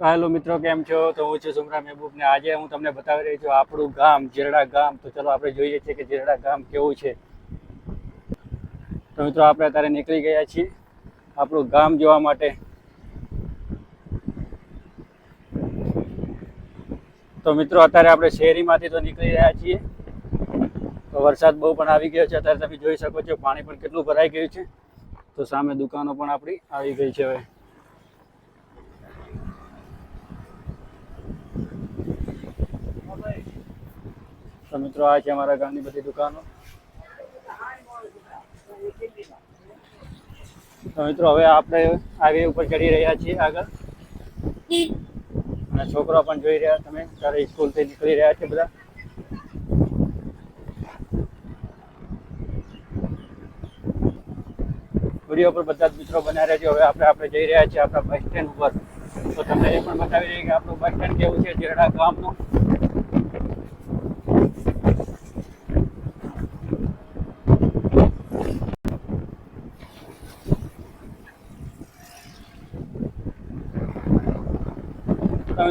તો હેલો મિત્રો, કેમ છો? તો હું છું સુમરા મહેબૂબ ને આજે હું તમને બતાવી રહી છું આપણું ગામ, જીરડા ગામ. તો ચલો આપણે જોઈએ છીએ કે જીરડા ગામ કેવું છે. તો મિત્રો, આપણે અત્યારે નીકળી ગયા છીએ આપણું ગામ જોવા માટે. તો મિત્રો, અત્યારે આપણે શહેરીમાંથી તો નીકળી રહ્યા છીએ. તો વરસાદ બહુ પણ આવી ગયો છે. અત્યારે તમે જોઈ શકો છો, પાણી પણ કેટલું ભરાઈ ગયું છે. તો સામે દુકાનો પણ આપણી આવી ગઈ છે હવે. તો મિત્રો આ છે અમારા ગામની બધી દુકાનો. તો મિત્રો હવે આપણે હાઈવે ઉપર ચડી રહ્યા છીએ આગળ. અને છોકરા પણ જોઈ રહ્યા તમે ત્યારે સ્કૂલથી નીકળી રહ્યા છે બધા. વીડિયો પર બધા જ મિત્રો બના રહેજો. હવે આપણે આપણે જઈ રહ્યા છીએ આપણા બસ સ્ટેન્ડ ઉપર. તો તમને એ પણ બતાવી દઈએ કે આપણું બસ સ્ટેન્ડ કેવું છે, જેરડા ગામનું.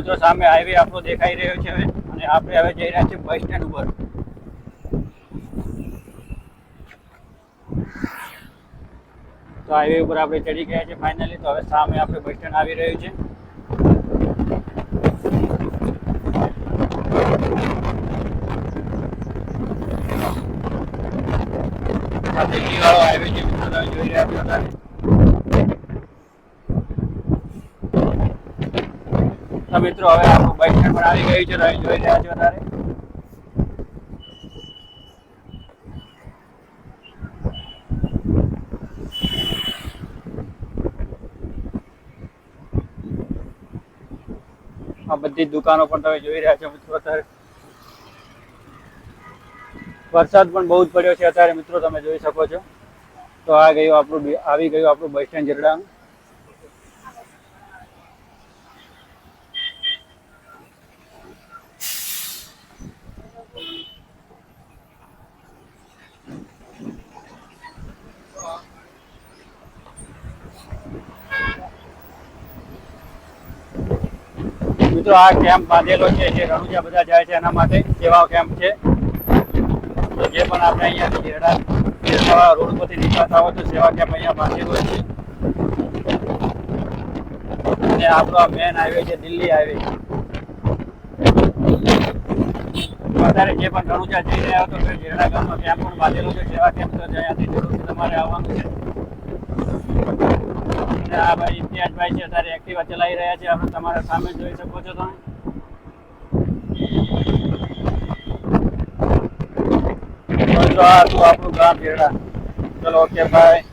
તો સામે હાઈવે આપણો દેખાઈ રહ્યો છે હવે, અને આપણે હવે જઈ રહ્યા છીએ બસ સ્ટેન્ડ ઉપર. તો હાઈવે ઉપર આપણે ચડી ગયા છે ફાઇનલી તો હવે સામે આપણે બસ સ્ટેન્ડ આવી રહ્યું છે. જોઈ રહ્યા છો અત્યારે. તો મિત્રો, હવે આપણું સ્ટેન્ડ પણ આવી ગયું છે રહી જોઈ રહ્યા છો અત્યારે. આ બધી દુકાનો પણ તમે જોઈ રહ્યા છો મિત્રો અત્યારે. વરસાદ પણ બહુ જ પડ્યો છે અત્યારે મિત્રો, તમે જોઈ શકો છો. તો આ ગયું આપણું આવી ગયું આપણું બસ સ્ટેન્ડ જરડા મિત્રો આ કેમ્પ બાંધેલો છે, જે રણુજા બધા જાય છે એના માટે સેવા કેમ્પ છે. તો જે પણ આપણે અહીંયા જેરડા રોડ પરથી નીકળતા હોય તો સેવા કેમ્પ અહીંયા બાંધેલો છે. અને આપણો આ મેન હાઈવે છે, દિલ્હી હાઈવે અત્યારે જે પણ રણુજા જઈ રહ્યા તો તે ગામમાં કેમ્પ પણ બાંધેલો છે, સેવા કેમ્પ તો અહીંયાથી જરૂરથી તમારે આવવાનું છે. આ ભાઈ ઇમ્તિયાજભાઈ છે, અત્યારે એક્ટિવા ચલાવી રહ્યા છે. આપણે તમારા સામે જોઈ શકો છો તમે. આ હતું આપણું ગામ ચલો ઓકે બાય